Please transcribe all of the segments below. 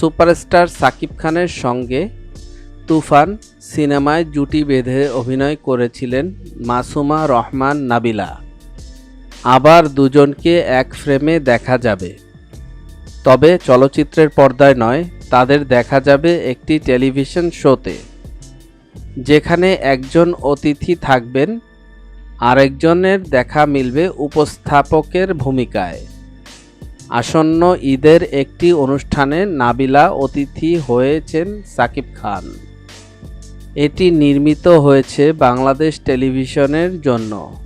Superstar Shakib খানের সঙ্গে তুফান সিনেমায় জুটি বেঁধে অভিনয় করেছিলেন মাসুমা রহমান নাবিলা। আবার দুজনকে এক ফ্রেমে দেখা যাবে। তবে চলচ্চিত্রের পর্দায় নয়, তাদের দেখা যাবে একটি টেলিভিশন শোতে। যেখানে একজন অতিথি থাকবেন, আরেকজনের দেখা মিলবে উপস্থাপকের ভূমিকায়। আসন্ন ঈদের একটি অনুষ্ঠানে নাবিলা অতিথি হয়েছেন সাকিব খান। এটি নির্মিত হয়েছে বাংলাদেশ টেলিভিশনের জন্য।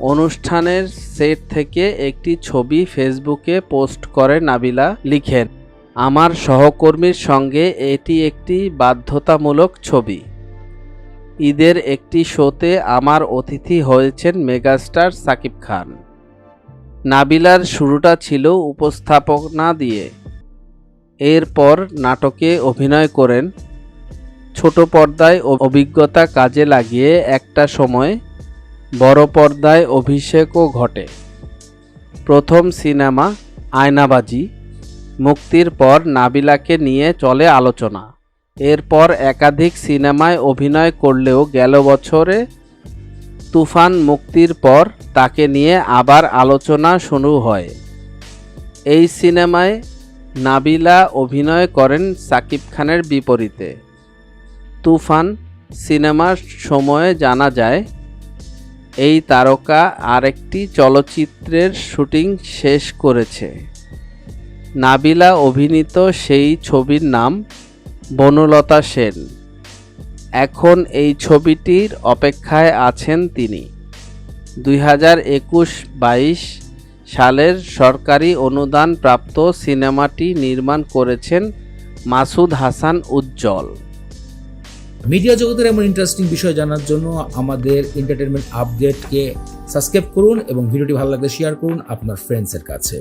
অনুষ্ঠানের সেট থেকে একটি ছবি ফেসবুকে পোস্ট করে নাবিলা লিখেন, আমার সহকর্মীর সঙ্গে এটি একটি বাধ্যতামূলক ছবি। ঈদের একটি শোতে আমার অতিথি হয়েছেন মেগাস্টার সাকিব খান। নাবিলার শুরুটা ছিল উপস্থাপনা দিয়ে। এরপর নাটকে অভিনয় করেন। ছোট পর্দায় অভিজ্ঞতা কাজে লাগিয়ে একটা সময় বড় পর্দায় অভিষেকও ঘটে। প্রথম সিনেমা, আয়নাবাজি। মুক্তির পর নাবিলাকে নিয়ে চলে আলোচনা। এরপর একাধিক সিনেমায় অভিনয় করলেও গেল বছরে তুফান মুক্তির পর তাকে নিয়ে আবার আলোচনা শুরু হয়। এই সিনেমায় নাবিলা অভিনয় করেন সাকিব খানের বিপরীতে। তুফান সিনেমার সময়ে জানা যায়, এই তারকা আরেকটি চলচ্চিত্রের শুটিং শেষ করেছে। নাবিলা অভিনীত সেই ছবির নাম বনলতা সেন। এখন এই ছবিটির অপেক্ষায় আছেন তিনি। দুই হাজার একুশ বাইশ সালের সরকারি অনুদান প্রাপ্ত সিনেমাটি নির্মাণ করেছেন মাসুদ হাসান উজ্জ্বল। মিডিয়া জগতের এমন ইন্টারেস্টিং বিষয় জানার জন্য আমাদের এন্টারটেনমেন্ট আপডেটকে সাবস্ক্রাইব করুন এবং ভিডিওটি ভালো লাগলে শেয়ার করুন আপনার ফ্রেন্ডসের কাছে।